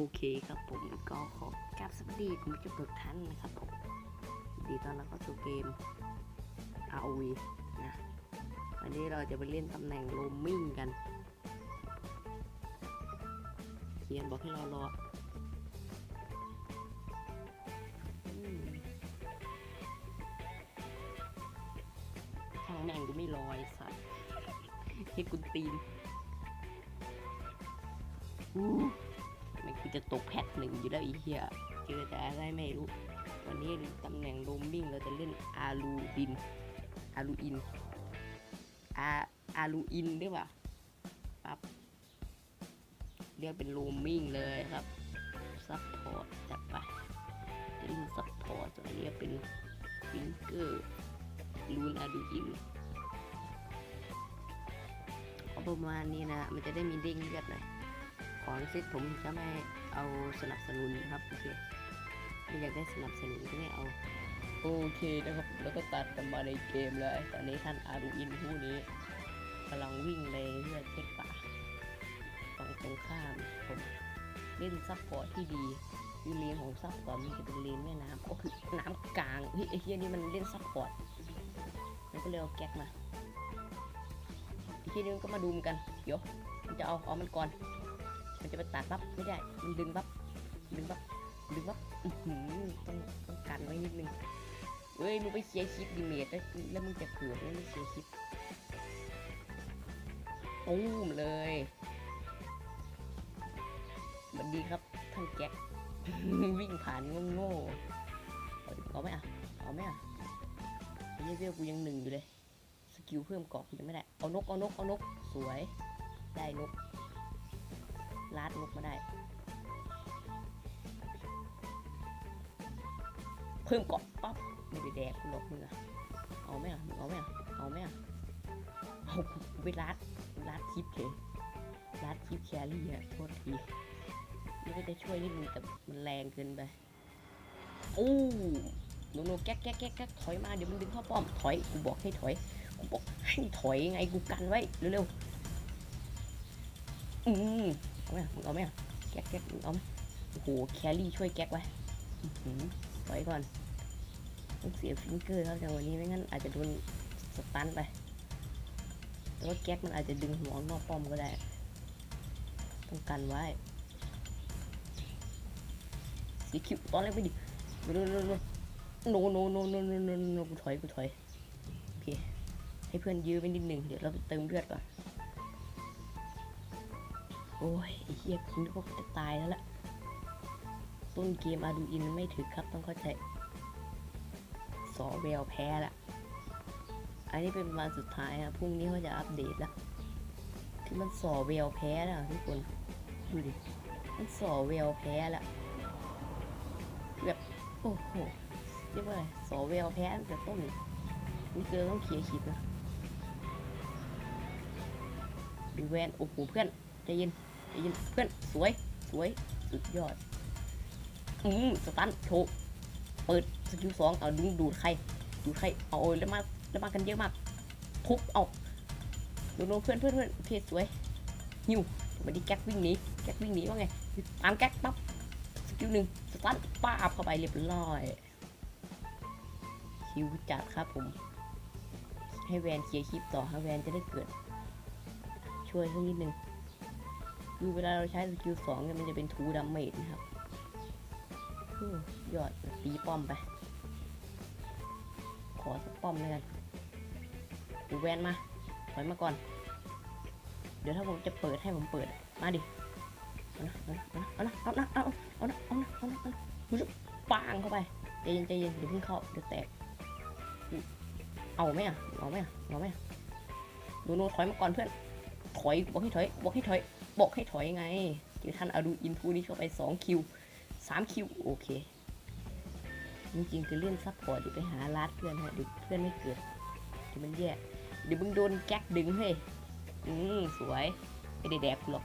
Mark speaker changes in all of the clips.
Speaker 1: โอเคครับผมก็ขอกราบสวัสดีคุณผู้ชมทุกท่านนะครับผมดีตอนเรับเข้าสู่เกม ROV นะวันนี้เราจะไปเล่นตำแหน่งโรมมิ่งกันเขียนบอกให้เรารออืมช่างแม่งกูไม่รอไอ้สัตว์ให้กุนตีนอู้ จะตกแพทหนึ่งอยู่แล้วไอีเหี้ยเจอแต่อะไรไม่รู้ วันนี้ตำแหน่งโรมมิ่งเราจะเล่นอารูบิน อารูอิน อาอารูอินด้วยป่ะปั๊บเรียกเป็นโรมมิ่งเลยครับ ซัพพอร์ตจัดไปเล่นซัพพอร์ตตัวนี้เป็นฟิงเกอร์ลูนอาดูอินประมาณนี้นะ มันจะได้มีเด้งเลือดหน่อย ของเซตผมจะไม่เอาสนับสนุนครับโอเคไม่อยากได้สนับสนุนก็ไม่เอา โอเคนะครับ แล้วก็ตัดกันมาในเกมเลย ตอนนี้ท่านอารูอินผู้นี้กำลังวิ่งเลยเพื่อเช็คป่าฝั่งตรงข้ามผมเล่นซับพอร์ตที่ดีคือเลนของซับพอร์ตมันจะเป็นเลนแม่น้ำก็คือน้ำกลางเฮ้ยไอ้เฮียนี่มันเล่นซับพอร์ตมันก็เลยเอาแก๊กมาไอ้เฮียนี่มันก็มาดูมนกันเดี๋ยวมันจะเอาเอามันก่อน มันจะไปตัดปั๊บไม่ได้ มันดึงปั๊บดึงปั๊บดึงปั๊บต้องต้องกันไว้นิดนึงเฮ้ย มึงไปเคลียร์คลิปดีเมทแล้วแล้วมึงจะเกิดไม่เคลียร์คลิปตูมเลยสวัสดีครับท่านแจ็ควิ่งผ่านโง่ๆเอาไหมอะ เอาไหมอะเหี้ยเวลกูยังหนึ่งอยู่เลย สกิลเพิ่มเกาะกูยังไม่ได้ เอานก เอานก เอานก สวย ได้นก ลาดนกมาได้ เพิ่มเกาะปั๊บไม่ได้แดกกูหรอกมึงอะเอาไหมอะมึงเอาไหมอะเอาไหมอะเอาไปลาดลาดคลิปเลยลาดคลิปแครี่อะโทษทีนี่ก็จะช่วยนิดนึงแต่มันแรงเกินไปโอ้โนโนแก๊กแก๊กแก๊กแก๊กถอยมาเดี๋ยวมันดึงเข้าป้อมถอยกูบอกให้ถอยกูบอกให้ถอยไงกูกันไว้เร็วๆอืม เอาไหมเอาไหมแก๊กแก๊กเอาไหมโอ้โหแคลรี่ช่วยแก๊กไว้ปล่อยก่อนต้องเสียฟิงเกอร์เขาจะวันนี้ไม่งั้นอาจจะโดนสตันไปแต่ว่าแก๊กมันอาจจะดึงหัวนอกป้อมก็ได้ต้องกันไว้สีคิวตอนแรกไปดิโนโนโนโนโนโนโนกูถอยกูถอยโอเคให้เพื่อนยื้อไปนิดหนึ่งเดี๋ยวเราไปเติมเลือดก่อน โอ้ยไอ้เหี้ยคุณกว่าจะตายแล้วล่ะ ต้นเกมอาดูอินไม่ถึกครับต้องเข้าใจสอเวลแพ้ละอันนี้เป็นวันสุดท้ายครับพรุ่งนี้เขาจะอัปเดตแล้วที่มันสอเวลแพ้แล้วทุกคนดูดิมันสอเวลแพ้แล้วโอ้โหเรียกว่าอะไรสอเวลแพ้แต่ต้นนี่เจอต้องเคลียร์คลิปนะดูแวนโอ้โหเพื่อน ใจเย็นใจเย็นเพื่อนสวยสวยสุดยอดอืมสตันโชว์เปิดสกิลสองเอาดึงดูดใครดูดใครเอาแล้วมาแล้วมากันเยอะมากทุบเอาดูโนเพื่อนเพื่อนเพื่อนเพจสวยหิวมาดิแก๊กวิ่งหนีแก๊กวิ่งหนีว่าไงตามแก๊กปั๊บสกิลหนึ่งสตันป้าบเข้าไปเรียบร้อยคิวจัดครับผม ให้แวนเคลียร์คลิปต่อให้แวนจะได้เกิด ช่วยสักนิดนึง คือเวลาเราใช้สกิลสองเนี่ยมันจะเป็นทูดัมเมจนะครับยอดตีป้อมไป ขอสักป้อมเลยกันดูแวนมาถอยมาก่อน เดี๋ยวถ้าผมจะเปิดให้ผมเปิด มาดิ เอานะเอานะเอานะเอานะเอานะเอานะเอานะเอานะมึงปางเข้าไปใจเย็นใจเย็นเดี๋ยวเพิ่งเข้าเดี๋ยวแตก เอาไหมอะ เอาไหมอะ เอาไหมอะดูโนถอยมาก่อนเพื่อน ถอยบอกให้ถอยบอกให้ถอยบอกให้ถอยไงเดี๋ยวท่านเอาดูอินฟูนี้เข้าไปสองคิวสามคิวโอเคจริงๆคือเล่นซัพพอร์ตเดี๋ยวไปหาลัดเพื่อนฮะเดี๋ยวเพื่อนไม่เกิดเดี๋ยวมันแย่เดี๋ยวมึงโดนแก๊กดึงเฮ้ยอืมสวยไม่ได้แดกหรอก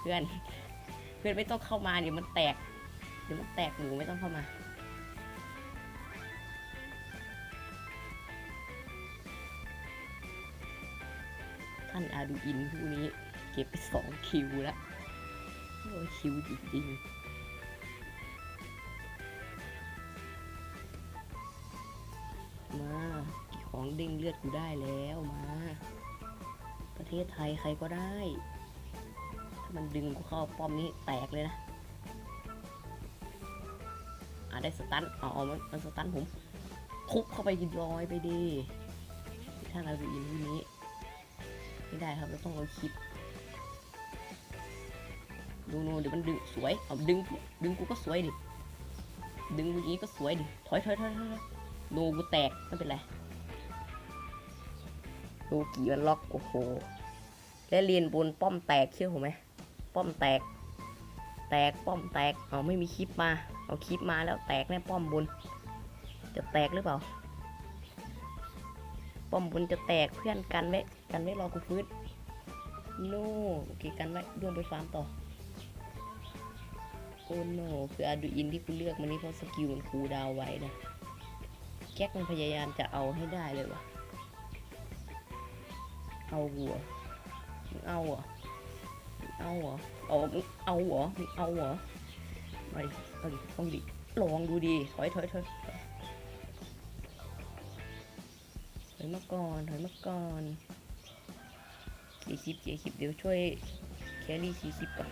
Speaker 1: เพื่อน เพื่อนไม่ต้องเข้ามาเดี๋ยวมันแตก เดี๋ยวมันแตกหนูไม่ต้องเข้ามา นอาดูอินผู้นี้ เก็บไปสองคิวแล้วโอ้คิวจริงๆ มาของเด้งเลือดกูได้แล้วมา ประเทศไทยใครก็ได้ ถ้ามันดึงกูเข้าป้อมนี้แตกเลยนะอ่าได้สตันเอาเอามันมันสตันผมทุบเข้าไปกินรอยไปดี ถ้าเราดูอินที่นี้ ไม่ได้ครับ เราต้องเอาคลิป ดูนูเดี๋ยวมันดึงสวยเอาดึงดึงกูก็สวยดิ ดึงกูยี้ก็สวยดิ ถอยถอยถอยถอยดูกูแตกไม่เป็นไร ดูกี่มันล็อกโอ้โห และเรียนบนป้อมแตกเชื่อผมไหม ป้อมแตก แตกป้อมแตก เอาไม่มีคลิปมา เอาคลิปมาแล้วแตกแน่ป้อมบน จะแตกหรือเปล่า ป้อมบนจะแตกเพื่อนกันไว้ กันไว้รอกูฟื้นโน่โอเคกันไว้ร่วมไปฟาร์มต่อโอ้โนคืออาดูอินที่กูเลือกมันนี่เพราะสกิลมันคูดาวไว้นะแก๊กมันพยายามจะเอาให้ได้เลยวะเอาหัวมึงเอาเหรอมึงเอาเหรอเอามึงเอาเหรอมึงเอาเหรอมาดิเอาดิต้องดิลองดูดิถอยถอยถอยถอยมาก่อนถอยมาก่อน สี่สิบสี่สิบเดี๋ยวช่วยแครี่สี่สิบก่อน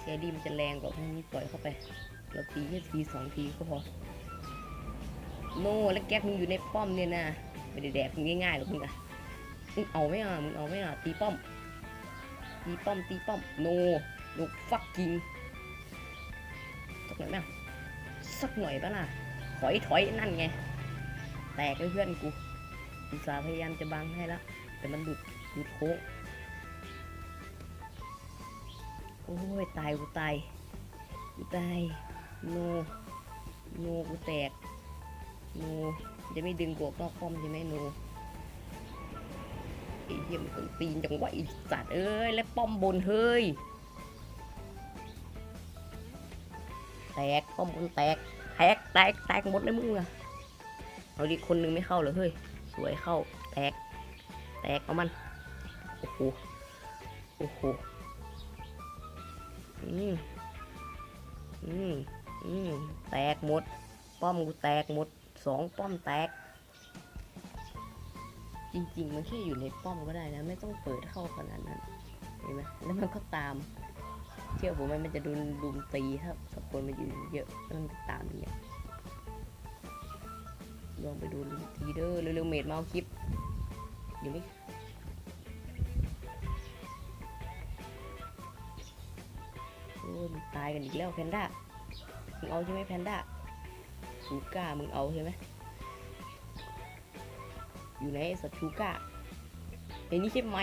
Speaker 1: แครี่มันจะแรงกว่าพวกนี้ปล่อยเข้าไปเราตีแค่ทีสองทีก็พอโน่แล้วแก๊กมึงอยู่ในป้อมเนี่ยนะไม่ได้แดกมึงง่ายๆหรอกมึงอะมึงเอาไม่อะมึงเอาไม่อะตีป้อมตีป้อมตีป้อมโนโนฟักกิงสักหน่อยไหมสักหน่อยปะล่ะถอยถอยนั่นไง แตกเลยเพื่อนกูอุตส่าห์พยายามจะบังให้แล้ว แต่มันหลุดหลุดโค้งโอ้ย ตายกูตายกูตายโนโนกูแตกโนจะไม่ดึงกูออกนอกป้อมใช่ไหมโนไอ้เหี้ยมันต้นตีนจังวะไอ้สัตว์เอ้ย และป้อมบนเฮ้ย แตกป้อมบนแตกแตกแตกแตกหมดเลยมึงอะเอาดิคนหนึงไม่เข้าเหรอเฮ้ย สวยเข้าแตก แตกเอามัน โอ้โห โอ้โห อืม อืม อืม แตกหมด ป้อมกูแตกหมด สองป้อมแตก จริง ๆ มันแค่อยู่ในป้อมก็ได้นะ ไม่ต้องเปิดเข้าขนาดนั้น เห็นไหมแล้วมันก็ตาม เชื่อผมไหมมันจะโดนลุมตีถ้าสคนมันอยู่เยอะแล้วมันตามอย่างเงี้ยลองไปดูลุมตีเด้อเร็วๆเมดมาเอาคลิป เดี๋ยวไม่โอ้ยตายกันอีกแล้วแพนด้า มึงเอาใช่ไหมแพนด้าชูก้า มึงเอาใช่ไหม อยู่ไหนสัตว์ชูก้าไอ้นี่ใช่ไหม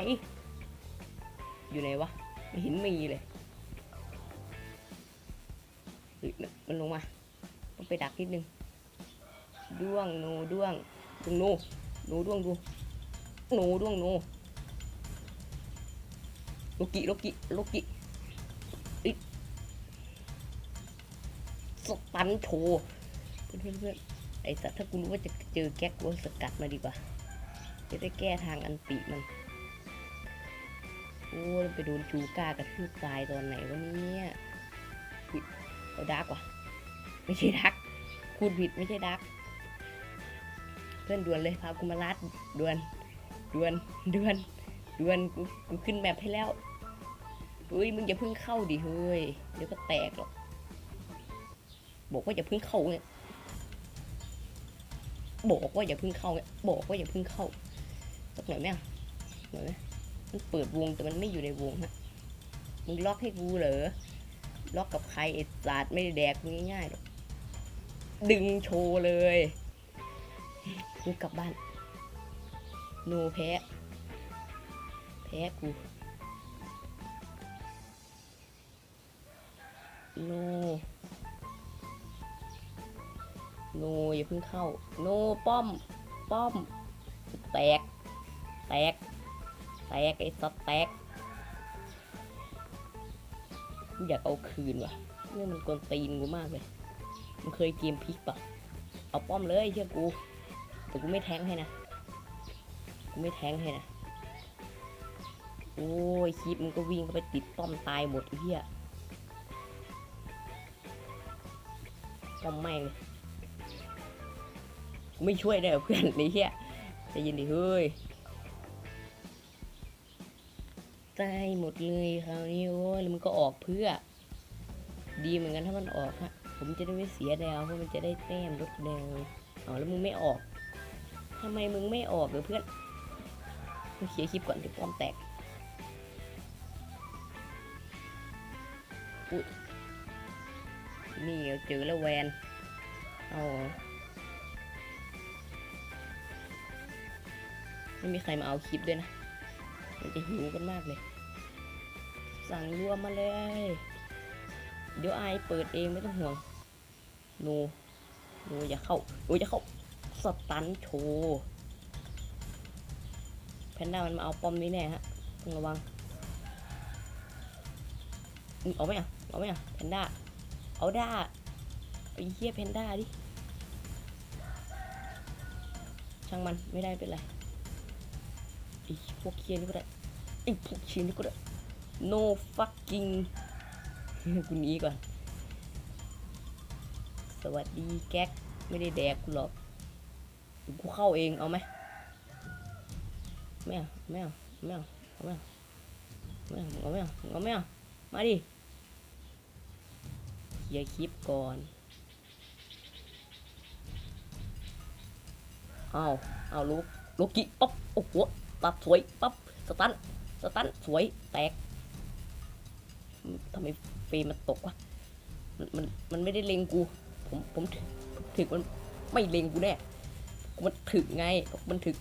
Speaker 1: อยู่ไหนวะ ไม่เห็นมีเลยมันลงมาต้องไปดักนิดนึงด้วงโนด้วงด้วงโนโนด้วงดู โนด้วงโนโลกิโลกิโลกิสตันโชเพื่อนเพื่อนเพื่อนไอสัตว์ถ้ากูรู้ว่าจะเจอแก๊กกูสกัดมาดีกว่า จะได้แก้ทางอันติมันโอ้ไปโดนจูก้ากระทืบตายตอนไหนวะเนี่ยอุ๊ยเอาดักว่ะไม่ใช่ดักพูดผิดไม่ใช่ดัก เพื่อนด่วนเลยพากูมาลัดด่วน ด่วนด่วนด่วนกูกูขึ้นแมปให้แล้วเฮ้ยมึงอย่าเพิ่งเข้าดิเฮ้ยเดี๋ยวก็แตกหรอกบอกว่าอย่าเพิ่งเข้าเนี่ยบอกว่าอย่าเพิ่งเข้าเนี่ยบอกว่าอย่าเพิ่งเข้าสักหน่อยไหมอะหน่อยไหมมันเปิดวงแต่มันไม่อยู่ในวงฮะมึงล็อกให้กูเหรอล็อกกับใครไอ้ศาสตร์ไม่ได้แดกมึงง่ายๆหรอกดึงโชว์เลยกูกลับบ้าน โนแพ้ แพ้กูโนโนอย่าเพิ่งเข้า โนป้อม ป้อม แตก แตก แตก ไอ้สัตแตกกูอยากเอาคืนว่ะเนี่ยมันกวนตีนกูมากเลย มันเคยเกมพลิกปะเอาป้อมเลยเชื่อกู แต่กูไม่แทงให้นะ ไม่แทงให้นะ โอ้ยคลิปมึงก็วิ่งเข้าไปติดป้อมตายหมดไอ้เหี้ยป้อมแม่งเลยกูไม่ช่วยได้เพื่อนไอ้เหี้ยจะยินดิเฮ้ยตายหมดเลยคราวนี้โอ้ยมันก็ออกเพื่อ ดีเหมือนกันถ้ามันออกฮะผมจะได้ไม่เสียดาวเพราะมันจะได้แต้มลดแดงเอาแล้วมึงไม่ออกทำไมมึงไม่ออกเหรอเพื่อน เคลียร์คลิปก่อนเดี๋ยวป้อมแตกอุ๊ยนี่เจอแล้วแวนเอาไม่มีใครมาเอาคลิปด้วยนะ มันจะหิวกันมากเลย สั่งรวมมาเลย เดี๋ยวไอเปิดเองไม่ต้องห่วงโนโนอย่าเข้าโอ้ยอย่าเข้าสตันโชว์ พนด้ามันมาเอาป้อมนี้แน่ฮะต้องระวังเอาไหมอะเอาไหมอะแพนด้าเอาด้าไอ้เหี้ยแพนด้าดิช่างมันไม่ได้เป็นไรไอ้พวกเคียนี่ก็ได้ไอ้พวกเคียนี่ก็ได้ no fucking กูหนีก่อน สวัสดีแก๊ก ไม่ได้แดกกูหรอกกูเข้าเองเอาไหม ไม่เอาไม่เอาไม่เอาไม่เอาไม่เอาไม่เอาไม่เอามาดิเคลียร์คลิปก่อนเอาเอาลูกลูกกิปั๊บโอ้โหตัดสวยปั๊บสตันสตันสวยแตกทำไมเฟรมมันตกวะมันมันมันไม่ได้เล็งกู ผมผมถึถึกมันไม่เล็งกูแน่มันถึกไงมันถึก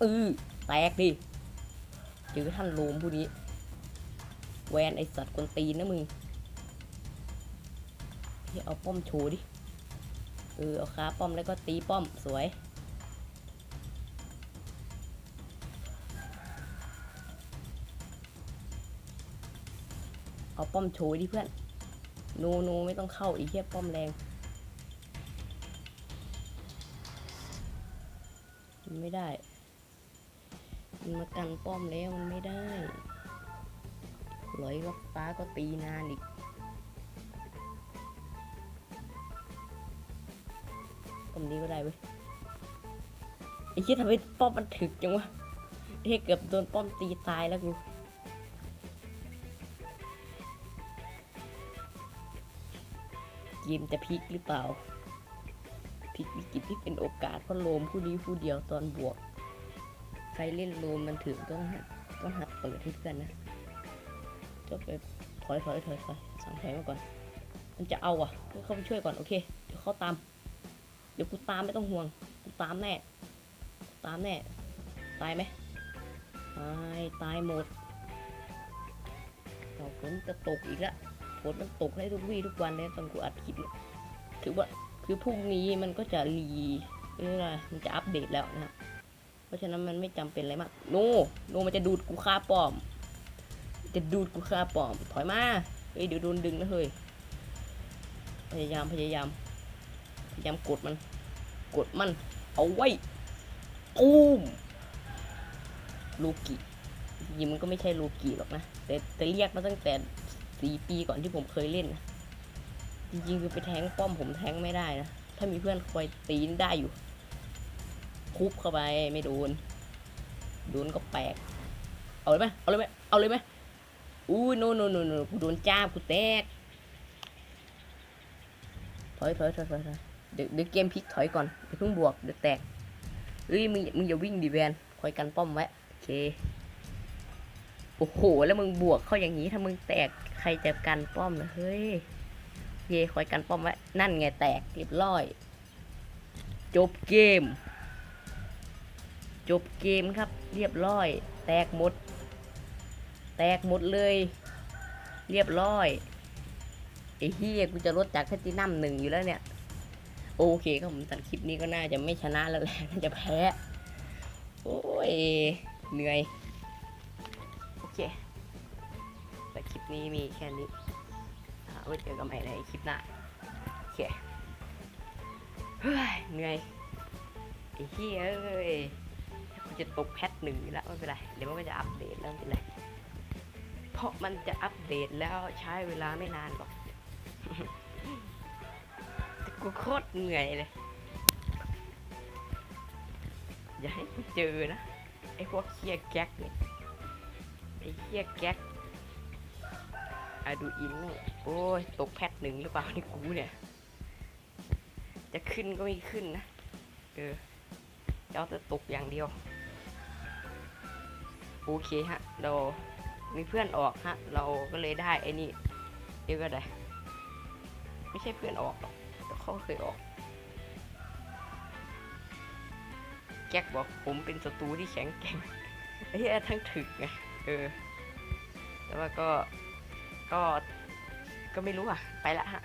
Speaker 1: เออ แตกดิเจอท่านโลมผู้นี้ แวนไอสัตว์กวนตีนนะมึงเฮ้ยเอาป้อมโชว์ดิ เออ เอาขาป้อมแล้วก็ตีป้อมสวย เอาป้อมโชว์ดิเพื่อนโนโนไม่ต้องเข้าอีกแค่ป้อมแรง ไม่ได้ มันมากันป้อมแล้วมันไม่ได้ลอยก็ฟ้าก็ตีนานอีกป้อมนี้ก็ได้เว้ยไอ้เหี้ยทำไมป้อมมันถึกจังวะเฮ้ยเกือบโดนป้อมตีตายแล้วกูเกมจะพลิกหรือเปล่าพลิกวิกฤตที่เป็นโอกาสเพราะโลมผู้นี้ผู้เดียวตอนบวก ครเล่นโลมมันถึงต้องหัดต้องหัดเปิดให้เพื่อนนะจะไปถอยถอยถอยถอยสั่งถอยมาก่อน มันจะเอาอะเดี๋ยวเข้าไปช่วยก่อนโอเคเดี๋ยวเขาตาม เดี๋ยวกูตามไม่ต้องห่วงกูตามแน่ตามแน่ตายไหมตายตายหมดเอาฝนจะตกอีกล้วฝนมันตกให้ทุกวี่ทุกวันเลยตอนกูอัดคลิปถือว่าคือพรุ่งนี้มันก็จะรีเรียกอะไรมันจะอัปเดตแล้วนะฮะ เพราะฉะนั้นมันไม่จำเป็นอะไรมาก โน โนมันจะดูดกูฆ่าปอม จะดูดกูฆ่าปอม ถอยมา เฮ้ยเดี๋ยวโดนดึงนะเฮ้ย พยายามพยายาม พยายามกดมัน กดมัน เอาไว้ตูมโลกิยิงมันก็ไม่ใช่โลกิหรอกนะ แต่แต่เรียกมาตั้งแต่สี่ปีก่อนที่ผมเคยเล่นนะจริงๆคือไปแทงป้อมผมแทงไม่ได้นะ ถ้ามีเพื่อนคอยตีนได้อยู่ คุบเข้าไปไม่โดนโดนก็แปลก เอาเลยไหมเอาเลยไหมเอาเลยไหมอู้โนโนโนโนกูโดนจ้ากูแตกถอยถอยถอยถอยถอยเดี๋ยวเดี๋ยวเกมพลิกถอยก่อนเดี๋ยวเพิ่งบวกเดี๋ยวแตกเฮ้ยมึงมึงอย่าวิ่งดิแวนคอยกันป้อมไว้โอเคโอ้โหแล้วมึงบวกเข้าอย่างนี้ถ้ามึงแตกใครจะกันป้อมนะเฮ้ยเย่คอยกันป้อมไว้นั่นไงแตกเรียบร้อย จบเกม จบเกมครับ เรียบร้อย แตกหมด แตกหมดเลย เรียบร้อยไอ้เฮียกูจะลดจากแพตตินัมหนึ่งอยู่แล้วเนี่ย โอเคครับผมตัดคลิปนี้ก็น่าจะไม่ชนะแล้วแหละน่าจะแพ้ โอ้ย เหนื่อย โอเคแต่คลิปนี้มีแค่นี้หาไว้เจอกันใหม่ในคลิปหน้า โอเค เฮ้ย เหนื่อยไอ้เหี้ยเอ้ย จะตกแพทหนึ่งแล้วไม่เป็นไร เดี๋ยวมันก็จะอัปเดตแล้วไม่เป็นไร เพราะมันจะอัปเดตแล้วใช้เวลาไม่นานหรอกแต่กูโคตรเหนื่อยเลย อย่าให้กูเจอนะ ไอ้พวกเคียแก๊กเนี่ย ไอ้เคียแก๊กอะดูอินโอ้ย ตกแพทหนึ่งหรือเปล่านี่กูเนี่ย จะขึ้นก็ไม่ขึ้นนะ เออจะเอาแต่ตกอย่างเดียว โอเคฮะ เรา มีเพื่อนออกฮะ เราก็เลยได้ไอ้นี่เรียกว่าอะไรไม่ใช่เพื่อนออกหรอกแต่เขาเคยออกแก๊กบอกผมเป็นศัตรูที่แข็งแกร่งไอ้เหี้ยทั้งถึกไง เออ แต่ว่าก็ ก็ ก็ไม่รู้อะ ไปละฮะ